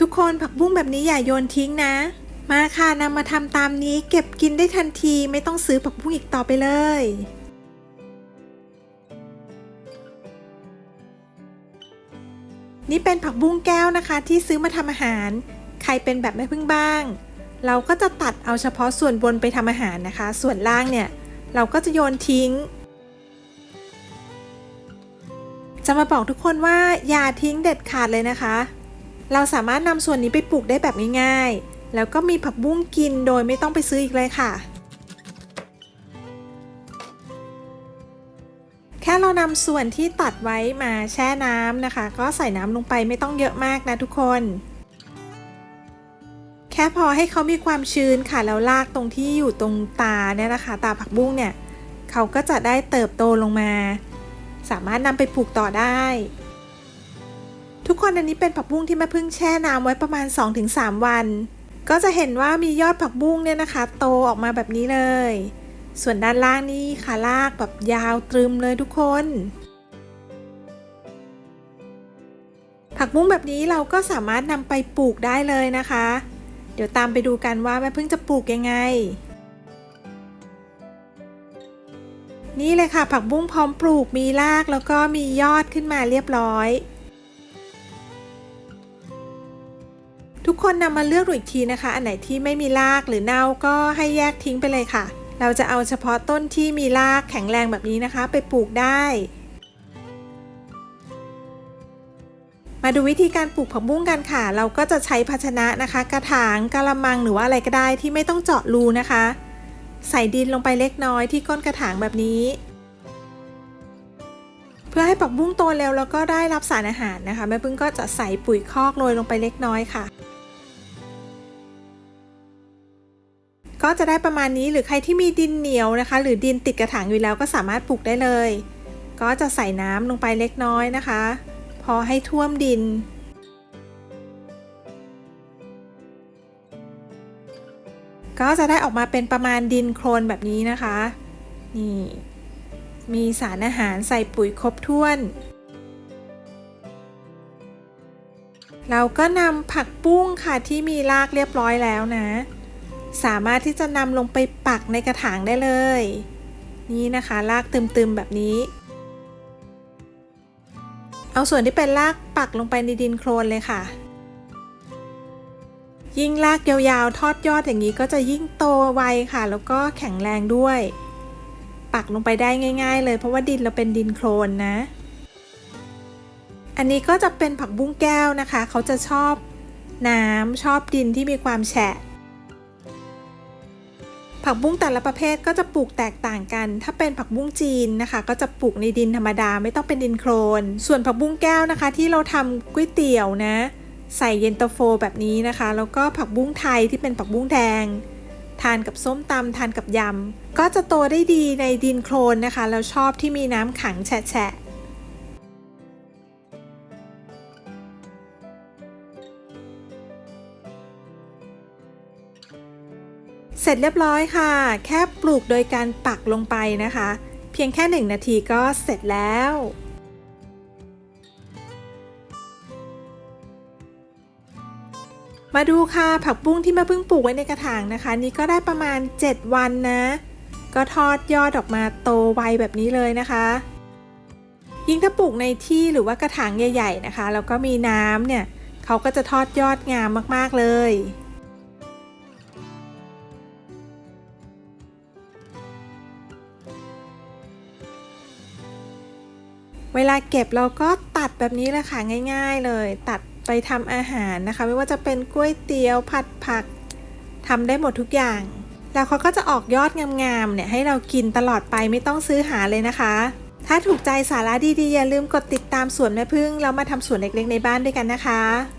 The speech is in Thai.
ทุกคนผักบุ้งแบบนี้อย่าโยนทิ้งนะ มาค่ะนำมาทำตามนี้เก็บกินได้ทันทีไม่ต้องซื้อผักบุ้งอีกต่อไปเลยนี่เป็นผักบุ้งแก้วนะคะ ที่ซื้อมาทำอาหาร ใครเป็นแบบแม่พึ่งบ้าง เราก็จะตัดเอาเฉพาะส่วนบนไปทำอาหารนะคะ ส่วนล่างเนี่ย เราก็จะโยนทิ้ง จะมาบอกทุกคนว่าอย่าทิ้งเด็ดขาดเลยนะคะ เราสามารถนำส่วนนี้ไปปลูกได้แบบง่ายๆ แล้วก็มีผักบุ้งกินโดยไม่ต้องไปซื้ออีกเลยค่ะ แค่เรานำส่วนที่ตัดไว้มาแช่น้ำนะคะ ก็ใส่น้ำลงไปไม่ต้องเยอะมากนะทุกคน แค่พอให้เขามีความชื้นค่ะ แล้วลากตรงที่อยู่ตรงตาเนี่ยนะคะ ตาผักบุ้งเนี่ย เขาก็จะได้เติบโตลงมา สามารถนำไปปลูกต่อได้ ทุกคนอันนี้เป็นผักบุ้งที่แม่พึ่งแช่น้ำไว้ประมาณ 2-3 วัน ก็จะเห็นว่ามียอดผักบุ้งเนี่ยนะคะ โตออกมาแบบนี้เลย ส่วนด้านล่างนี่ค่ะลากแบบยาวตรึมเลยทุกคน ผักบุ้งแบบนี้เราก็สามารถนำไปปลูกได้เลยนะคะ เดี๋ยวตามไปดูกันว่าแม่พึ่งจะปลูกยังไงนี่เลยค่ะผักบุ้งพร้อมปลูกมีรากแล้วก็มียอดขึ้นมาเรียบร้อย ทุกคนนำมาเลือกดูอีกทีนะคะ อันไหนที่ไม่มีรากหรือเน่าก็ให้แยกทิ้งไปเลยค่ะ เราจะเอาเฉพาะต้นที่มีรากแข็งแรงแบบนี้นะคะ ไปปลูกได้ มาดูวิธีการปลูกผักบุ้งกันค่ะ เราก็จะใช้ภาชนะนะคะ กระถางกะละมังหรือว่าอะไรก็ได้ที่ไม่ต้องเจาะรูนะคะ ใส่ดินลงไปเล็กน้อยที่ก้นกระถางแบบนี้ พื่อให้ผักบุ้งโตเร็วแล้วก็ได้รับสารอาหารนะคะแม่พึ่งก็จะใส่ปุ๋ยคอกโรยลงไปเล็กน้อยค่ะ ก็จะได้ประมาณนี้หรือใครที่มีดินเหนียวนะคะ หรือดินติดกระถางอยู่แล้วก็สามารถปลูกได้เลย ก็จะใส่น้ำลงไปเล็กน้อยนะคะ พอให้ท่วมดินก็จะได้ออกมาเป็นประมาณดินโคลนแบบนี้นะคะ นี่ มีสารอาหารใส่ปุ๋ยครบถ้วน เราก็นำผักบุ้งค่ะที่มีรากเรียบร้อยแล้วนะ สามารถที่จะนำลงไปปักในกระถางได้เลย นี่นะคะรากตึมๆแบบนี้ เอาส่วนที่เป็นรากปักลงไปในดินโคลนเลยค่ะยิ่งรากยาวๆ ทอดยอดอย่างนี้ก็จะยิ่งโตไวค่ะ แล้วก็แข็งแรงด้วย ปักลงไปได้ง่าย ๆ เลยเพราะว่าดินเราเป็นดินโคลนนะ อันนี้ก็จะเป็นผักบุ้งแก้วนะคะ เขาจะชอบน้ำชอบดินที่มีความแฉะ ผักบุ้งแต่ละประเภทก็จะปลูกแตกต่างกัน ถ้าเป็นผักบุ้งจีนนะคะ ก็จะปลูกในดินธรรมดาไม่ต้องเป็นดินโคลน ส่วนผักบุ้งแก้วนะคะ ที่เราทำก๋วยเตี๋ยวนะ ใส่เย็นตาโฟแบบนี้นะคะ แล้วก็ผักบุ้งไทยที่เป็นผักบุ้งแดง ทานกับส้มตำทานกับยำ ก็จะโตได้ดีในดินโคลนนะคะ แล้วชอบที่มีน้ำขังแฉะเสร็จเรียบร้อยค่ะ แค่ปลูกโดยการปักลงไปนะคะ เพียงแค่หนึ่งนาทีก็เสร็จแล้ว มาดูค่ะผักบุ้งที่ม่เพิ่งปลูกไว้ในกระถางนะคะ นี่ก็ได้ประมาณ 7 วันนะ ก็ทอดยอดออกมาโตไวแบบนี้เลยนะคะ ยิ่งถ้าปลูกในที่หรือว่ากระถางใหญ่ๆนะคะแล้วก็มีน้ำเนี่ยเขาก็จะทอดยอดงามมากๆเลยเวลาเก็บเราก็ตัดแบบนี้แหละค่ะง่าย ๆ เลย ตัด ไปทำอาหารนะคะ ไม่ว่าจะเป็นก๋วยเตี๋ยวผัดผักทำได้หมดทุกอย่าง แล้วเขาก็จะออกยอดงามๆเนี่ยให้เรากินตลอดไปไม่ต้องซื้อหาเลยนะคะ ถ้าถูกใจสาระดีๆ อย่าลืมกดติดตามสวนแม่พึ่งแล้วมาทำสวนเล็กๆในบ้านด้วยกันนะคะ